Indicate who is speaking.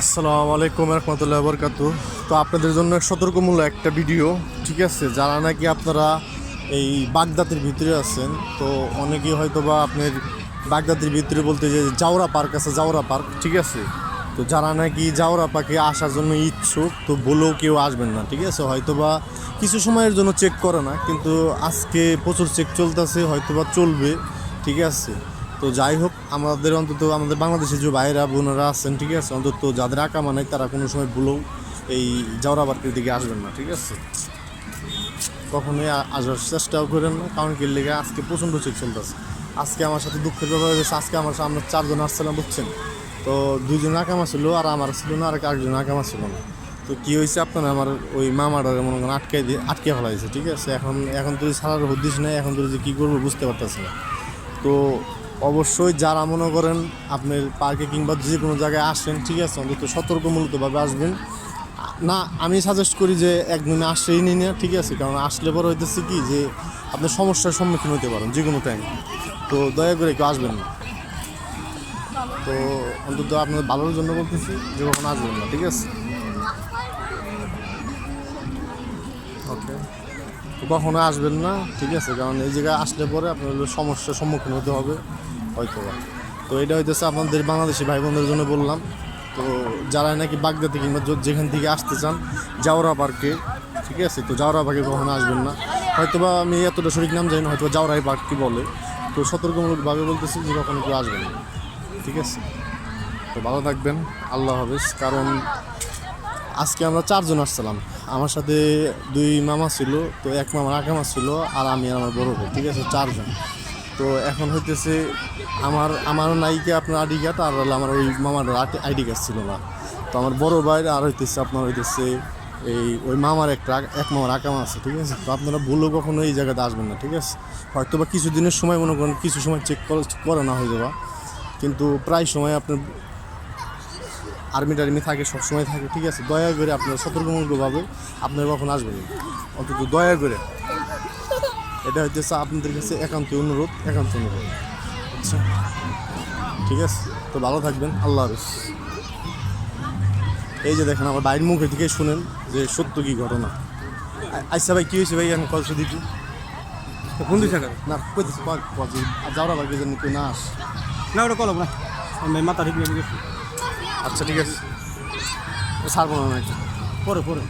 Speaker 1: আসসালামু আলাইকুম রহমতুল্লাহ বরকাত তো আপনাদের জন্য সতর্কমূলক একটা ভিডিও, ঠিক আছে? যারা নাকি আপনারা এই বাগদাতের ভিতরে আছেন, তো অনেকেই হয়তো বা আপনার বাগদাতের ভিতরে বলতে যে জাওরা পার্ক আছে, জাওরা পার্ক, ঠিক আছে? তো যারা নাকি জাওরা পার্কে আসার জন্য ইচ্ছুক, তো বলেও কেউ আসবেন না, ঠিক আছে? হয়তো বা কিছু সময়ের জন্য চেক করে না, কিন্তু আজকে প্রচুর চেক চলতেছে হয়তো বা চলবে, ঠিক আছে? তো যাই হোক, আমাদের অন্তত আমাদের বাংলাদেশের যে ভাইরা বোনেরা আছেন, ঠিক আছে? অন্তত যাদের আঁকা মানে তারা কোনো সময় ভুলেও এই জাওরাবার্কের দিকে আসবেন না, ঠিক আছে? কখনোই আসার চেষ্টাও করেন না, কারণ কি লেগে আজকে প্রচণ্ড চেক চলতেছে। আজকে আমার সাথে দুঃখের ব্যাপার হয়েছে, আজকে আমার সাথে সামনে চারজন আসছিলাম, বুঝছেন? তো দুইজন আকামা ছিল আর আমার ছিল না, আর আরেকজন আকামা ছিল না। তো কী হয়েছে আপনার আমার ওই মামাটার মনে করেন আটকে দিয়ে আটকে ফেলাইছে, ঠিক আছে? এখন এখন তো সারার হদিস নেই, এখন তো যে কী করব বুঝতে পারতেছি না। তো অবশ্যই যারা মনে করেন আপনার পার্কে কিংবা যে কোনো জায়গায় আসেন, ঠিক আছে, অন্তত সতর্কমূলকভাবে আসবেন। না, আমি সাজেস্ট করি যে একদিনে আসলেই নিই না ঠিক আছে, কারণ আসলে পরে হইতেছে কি যে আপনি সমস্যার সম্মুখীন হতে পারেন যে কোনো টাইমে তো দয়া করে কেউ আসবেন না। তো অন্তত আপনাদের ভালোর জন্য বলতেছি যে কখন আসবেন না, ঠিক আছে? ওকে কখনো আসবেন না, ঠিক আছে? কারণ এই জায়গায় আসলে পরে আপনার সমস্যার সম্মুখীন হতে হবে হয়তো বা। তো এটা হইতেছে আপনাদের বাংলাদেশি ভাই বোনদের জন্য বললাম। তো যারা নাকি বাগদাতে কিংবা যেখান থেকে আসতে চান, জাওরা পার্কে, ঠিক আছে? তো জাওরা পার্কে কখনো আসবেন না। হয়তো বা আমি এতটা সঠিক নাম জানি না হয়তো জাওরাই পার্ক কি বলে। তো সতর্কমূলকভাবে বলতেছি যে কখনো কেউ আসবেন ঠিক আছে? তো ভালো থাকবেন, আল্লাহ হাফেজ। কারণ আজকে আমরা চারজন আসছিলাম। আমার সাথে দুই মামা ছিল, তো এক মামার আকামা ছিল আর আমি আর আমার বড় ভাই, ঠিক আছে? চারজন। তো এখন হইতেছে আমার আমার নায়িকা আপনার আইডি কার্ড আর হলো আমার ওই মামার আইডি কার্ড ছিল না। তো আমার বড় ভাই আর হইতেছে আপনার হইতেছে এই ওই মামার একটা, এক মামার আকামা আছে, ঠিক আছে? তো আপনারা ভুলেও কখনো এই জায়গাতে আসবেন না, ঠিক আছে? হয়তো বা কিছু দিনের সময় মনে করেন, কিছু সময় চেক করে না হয়ে যাবা কিন্তু প্রায় সময় আপনার আর্মি টার্মি থাকে সবসময় থাকে ঠিক আছে? দয়া করে আপনার সতর্কমূলকভাবে আপনারা কখন আসবেন অন্তত দয়া করে। এটা হচ্ছে আপনাদের কাছে একান্ত অনুরোধ একান্ত অনুরোধ। আচ্ছা ঠিক আছে? তো ভালো থাকবেন আল্লাহ হাফিজ। এই যে দেখেন আমার বাইরের মুখে থেকে শুনেন যে সত্য কি ঘটনা। আচ্ছা ভাই কী হয়েছে ভাই? আমি কত দিচ্ছি।
Speaker 2: দিকে থাকা
Speaker 1: না কইতেছি যাওয়ার আগে যেন কেউ না আস।
Speaker 2: না ওটা কলম না। আমি মাথা ঠিক
Speaker 1: আচ্ছা ঠিক আছে। ছাড়বো না আমি
Speaker 2: পরে পরে